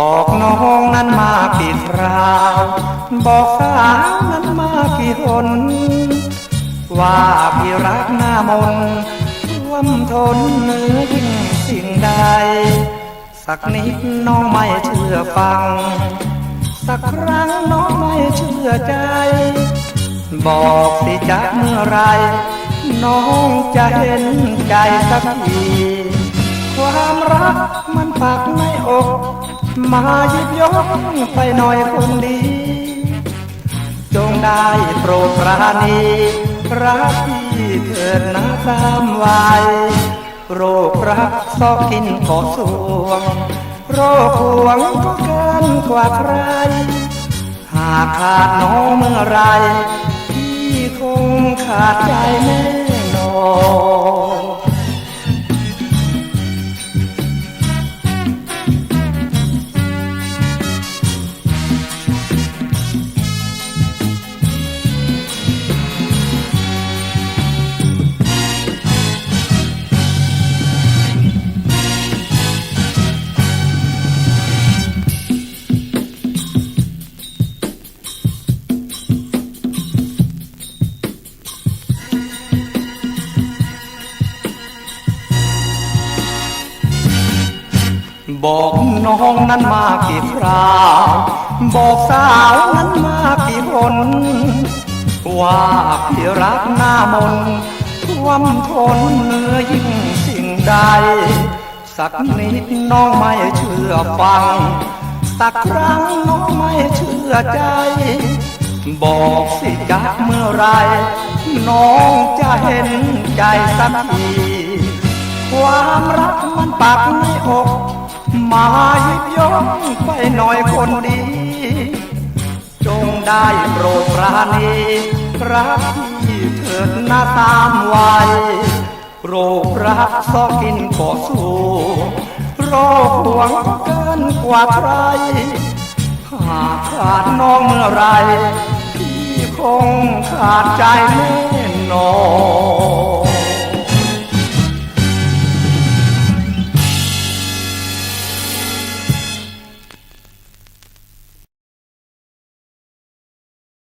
บอกน้องนั้นมากี่คราว บอกสาวนั้นมากี่หน ว่าพี่รักหน้ามนท่วมทนเนื้อยิ่งสิ่งใด สักนิดน้องไม่เชื่อฟัง สักครั้งน้องไม่เชื่อใจ บอกสิจะเมื่อไร น้องจะเห็นใจสักทีความรักมันปักในอก มาหยิบยกไปหน่อยคนดี จงได้โปรดปราณีรักที่เถิดนะตามวัยโรครักซอกกินขอสวง โรคห่วงก็เกินกว่าใคร หากขาดน้องเมื่อไรพี่คงขาดใจแน่ บอกน้องนั้นมากี่คราวบอกสาวนั้นมากี่คนว่าพี่รักหน้ามนท่วมทนเนื้อยิ่งสิ่งใด สักนิดน้องไม่เชื่อฟัง สักครั้งน้องไม่เชื่อใจ บอกสิจะเมื่อไร น้องจะเห็นใจสักทีความรักมันปักในอก มาหยิบยกไปหน่อยคนดี จงได้โปรดปราณีรักที่เถิดหน้าตามวัยโรครักซอกกินขอสู้โรคหวงเกินกว่าใคร หากขาดน้องเมื่อไรพี่คงขาดใจแน่นอน